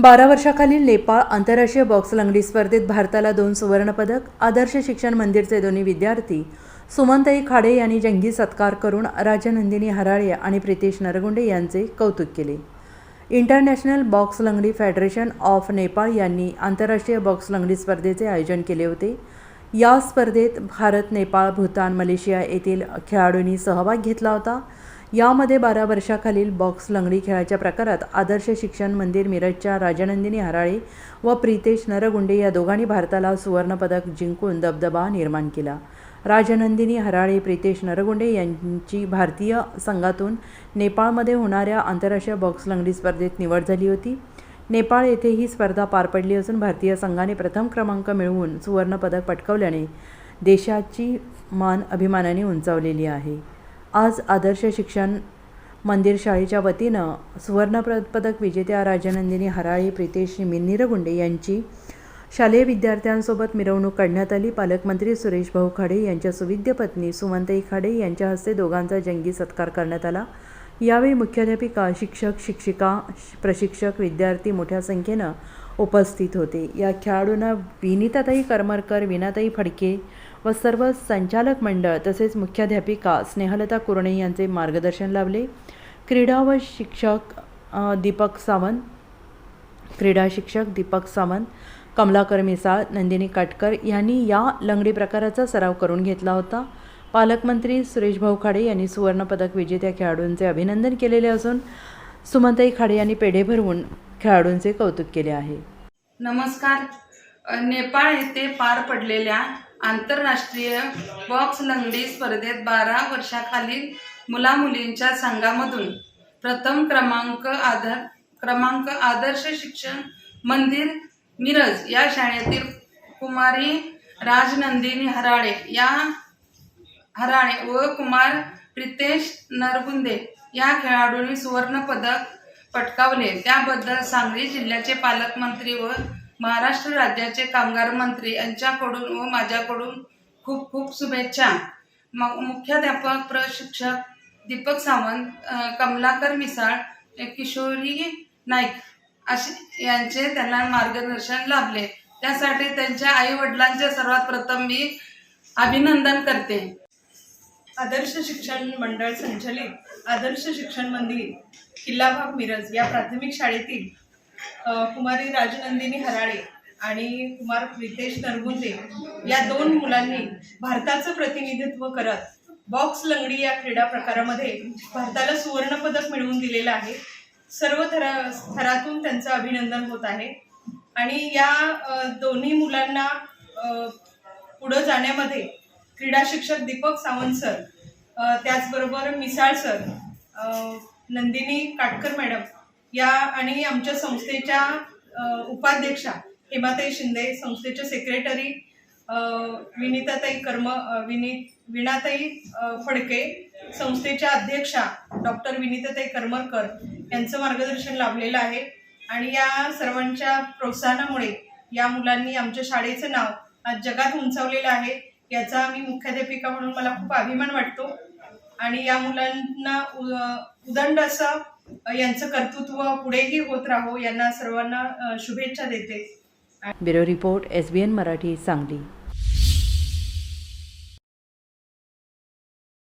बारा वर्षाखालील नेपाळ आंतरराष्ट्रीय बॉक्स लंगडी स्पर्धेत भारताला दोन सुवर्णपदक आदर्श शिक्षण मंदिरचे दोन्ही विद्यार्थी सुमनताई खाडे यांनी जंगी सत्कार करून राजनंदिनी हराळे आणि प्रितेश नरगुंडे यांचे कौतुक केले. International box Langdi federation of Nepal यांनी आंतरराष्ट्रीय बॉक्स लंगडी स्पर्धेचे आयोजन केले होते. या स्पर्धेत भारत नेपाळ भूतान मलेशिया येथील खेळाडूंनी सहभाग घेतला होता. यामध्ये बारा वर्षाखालील बॉक्स लंगडी खेळाच्या प्रकारात आदर्श शिक्षण मंदिर मिरजच्या राजनंदिनी हराळे व प्रितेश नरगुंडे या दोघांनी भारताला सुवर्णपदक जिंकून दबदबा निर्माण केला. राजनंदिनी हराळे प्रितेश नरगुंडे यांची भारतीय संघातून नेपाळमध्ये होणाऱ्या आंतरराष्ट्रीय बॉक्स लंगडी स्पर्धेत निवड झाली होती. नेपाळ येथे ही स्पर्धा पार पडली असून भारतीय संघाने प्रथम क्रमांक मिळवून सुवर्णपदक पटकावल्याने देशाची मान अभिमानाने उंचावलेली आहे. आज आदर्श शिक्षण मंदिर शाळेच्या वतीनं सुवर्ण पदक विजेत्या राजनंदिनी हराळी प्रितेश निरगुंडे यांची शालेय विद्यार्थ्यांसोबत मिरवणूक काढण्यात आली. पालकमंत्री सुरेश भाऊ खाडे यांच्या सुविद्य पत्नी सुमनताई खाडे यांच्या हस्ते दोघांचा जंगी सत्कार करण्यात आला. यावेळी मुख्याध्यापिका शिक्षक शिक्षिका श- प्रशिक्षक विद्यार्थी मोठ्या संख्येनं उपस्थित होते. या खेळाडूंना विनिताताई करमरकर विनाताई फडके व सर्व संचालक मंडळ तसेच मुख्याध्यापिका स्नेहलता कुरणे यांचे मार्गदर्शन लाभले क्रीडा व शिक्षक दीपक सावंत. क्रीडा शिक्षक दीपक सावंत कमलाकर मिसाळ नंदिनी काटकर यांनी या लंगडी प्रकाराचा सराव करून घेतला होता. पालकमंत्री सुरेश भाऊ खाडे यांनी सुवर्णपदक विजेत्या खेळाडूंचे अभिनंदन केलेले असून सुमंताई खाडे यांनी पेढे भरवून खेळाडूंचे कौतुक केले आहे. नमस्कार. नेपाळ येथे पार पडलेल्या आंतरराष्ट्रीय बॉक्स लंगडी स्पर्धेत बारा वर्षाखालील मुलामुलींच्या संघामधून प्रथम क्रमांक आदर क्रमांक आदर्श शिक्षण मंदिर मिरज या शाळेतील कुमारी राजनंदिनी हराळे या हराळे व कुमार प्रितेश नरगुंदे या खेळाडूंनी सुवर्ण पदक पटकावले. त्याबद्दल सांगली जिल्ह्याचे पालकमंत्री व महाराष्ट्र राज्याचे कामगार मंत्री यांच्याकडून व माझ्याकडून खूप खूप शुभेच्छा. मुख्याध्यापक प्रशिक्षक दीपक सावंत कमलाकर मिसाळ किशोरी नाईक असे यांचे त्यांना मार्गदर्शन लाभले. त्यासाठी त्यांच्या आई वडिलांचे सर्वात प्रथम मी अभिनंदन करते. आदर्श शिक्षण मंडळ संचलित आदर्श शिक्षण मंदिर किल्लाबाग मिरज या प्राथमिक शाळेतील कुमारी राजनंदिनी हराळे आणि कुमार प्रितेश नरगुंदे या दोन मुलांनी भारताचं प्रतिनिधित्व करत बॉक्स लंगडी या क्रीडा प्रकारामध्ये भारताला सुवर्णपदक मिळवून दिलेलं आहे. सर्व थरा थरातून त्यांचं अभिनंदन होत आहे. आणि या दोन्ही मुलांना पुढं जाण्यामध्ये क्रीडा शिक्षक दीपक सावंत सर त्याचबरोबर मिसाळ सर नंदिनी काटकर मॅडम या आणि आमच्या संस्थेच्या उपाध्यक्षा हेमाताई शिंदे संस्थेच्या सेक्रेटरी विनीताताई कर्म विनी विणाताई फडके संस्थेच्या अध्यक्षा डॉक्टर विनीताताई करमरकर यांचं मार्गदर्शन लाभलेलं आहे. आणि या सर्वांच्या प्रोत्साहनामुळे या मुलांनी आमच्या शाळेचं नाव आज जगात उंचावलेलं आहे याचा मी मुख्याध्यापिका म्हणून मला खूप अभिमान वाटतो. आणि या मुलांना उदंड असं यांचं कर्तृत्व पुढेही होत राहो यांना सर्वांना शुभेच्छा देते. Bureau report S B N Marathi Sangli.